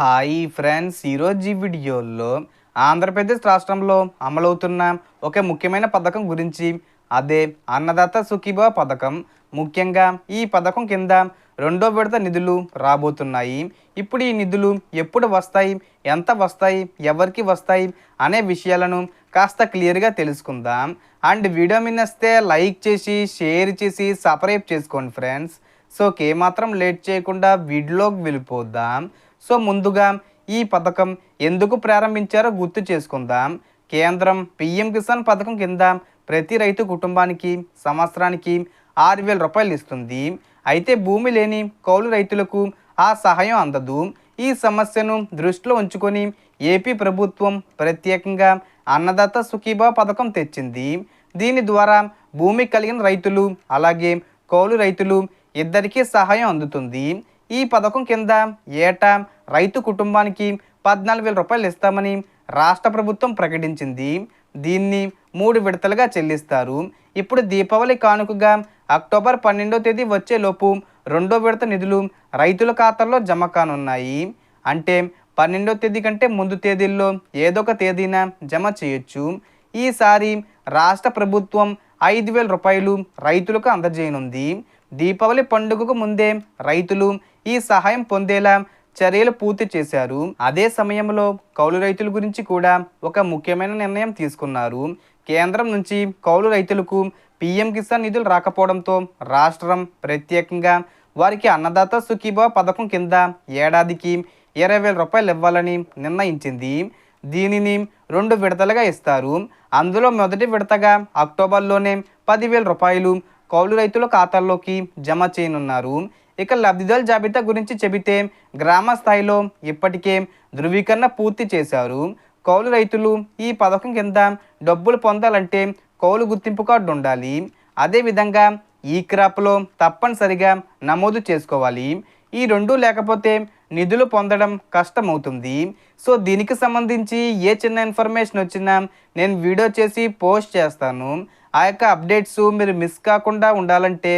Hi friends ఈరోజు ఈ వీడియోలో ఆంధ్రప్రదేశ్ రాష్ట్రంలో అమలవుతున్న ఒక ముఖ్యమైన పథకం గురించి అదే అన్నదాత సుఖీభవ పథకం. ముఖ్యంగా ఈ పథకం కింద రెండో విడత నిధులు రాబోతున్నాయి. ఇప్పుడు ఈ నిధులు ఎప్పుడు వస్తాయి ఎంత వస్తాయి ఎవరికి వస్తాయి అనే విషయాలను కాస్త క్లియర్గా తెలుసుకుందాం. అండ్ వీడియో మిన్నస్తే లైక్ చేసి షేర్ చేసి సబ్స్క్రైబ్ చేసుకోండి ఫ్రెండ్స్. సో ఏమాత్రం లేట్ చేయకుండా వీడియోకి వెళ్ళిపోద్దాం సో ముందుగా ఈ పథకం ఎందుకు ప్రారంభించారో గుర్తు చేసుకుందాం. కేంద్రం పిఎం కిసాన్ పథకం కింద ప్రతి రైతు కుటుంబానికి సంవత్సరానికి ఆరు వేల రూపాయలు ఇస్తుంది. అయితే భూమి లేని కౌలు రైతులకు ఆ సహాయం అందదు. ఈ సమస్యను దృష్టిలో ఉంచుకొని ఏపీ ప్రభుత్వం ప్రత్యేకంగా అన్నదాత సుఖీభా పథకం తెచ్చింది. దీని ద్వారా భూమి కలిగిన రైతులు అలాగే కౌలు రైతులు ఇద్దరికీ సహాయం అందుతుంది. ఈ పథకం కింద ఏటా రైతు కుటుంబానికి పద్నాలుగు వేల రూపాయలు ఇస్తామని రాష్ట్ర ప్రభుత్వం ప్రకటించింది. దీన్ని మూడు విడతలుగా చెల్లిస్తారు. ఇప్పుడు దీపావళి కానుకగా అక్టోబర్ పన్నెండో తేదీ వచ్చేలోపు రెండో విడత నిధులు రైతుల ఖాతాల్లో జమ కానున్నాయి. అంటే పన్నెండో తేదీ కంటే ముందు తేదీల్లో ఏదో ఒక తేదీన జమ చేయొచ్చు. ఈసారి రాష్ట్ర ప్రభుత్వం ఐదు వేల రూపాయలు రైతులకు అందజేయనుంది. దీపావళి పండుగకు ముందే రైతులు ఈ సహాయం పొందేలా చర్యలు పూర్తి చేశారు. అదే సమయంలో కౌలు రైతుల గురించి కూడా ఒక ముఖ్యమైన నిర్ణయం తీసుకున్నారు. కేంద్రం నుంచి కౌలు రైతులకు పీఎం కిసాన్ నిధులు రాకపోవడంతో రాష్ట్రం ప్రత్యేకంగా వారికి అన్నదాత సుఖీభావ పథకం కింద ఏడాదికి ఇరవై వేల రూపాయలు ఇవ్వాలని నిర్ణయించింది. దీనిని రెండు విడతలుగా ఇస్తారు. అందులో మొదటి విడతగా అక్టోబర్లోనే పదివేల రూపాయలు కౌలు రైతుల ఖాతాల్లోకి జమ చేయనున్నారు. ఇక లబ్ధిదారుల జాబితా గురించి చెబితే గ్రామ స్థాయిలో ఇప్పటికే ధృవీకరణ పూర్తి చేశారు. కౌలు రైతులు ఈ పథకం కింద డబ్బులు పొందాలంటే కౌలు గుర్తింపు కార్డు ఉండాలి. అదేవిధంగా ఈ క్రాప్లో తప్పనిసరిగా నమోదు చేసుకోవాలి. ఈ రెండు లేకపోతే నిధులు పొందడం కష్టమవుతుంది. సో దీనికి సంబంధించి ఏ చిన్న ఇన్ఫర్మేషన్ వచ్చినా నేను వీడియో చేసి పోస్ట్ చేస్తాను. ఆ యొక్క అప్డేట్స్ మీరు మిస్ కాకుండా ఉండాలంటే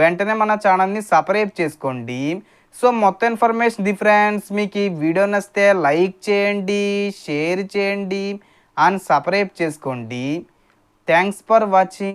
వెంటనే మన ఛానల్ని సపరేట్ చేసుకోండి. సో మొత్తం ఇన్ఫర్మేషన్ ది ఫ్రెండ్స్ మీకు ఈ వీడియో నచ్చితే లైక్ చేయండి షేర్ చేయండి అండ్ సపరేట్ చేసుకోండి. Thanks for watching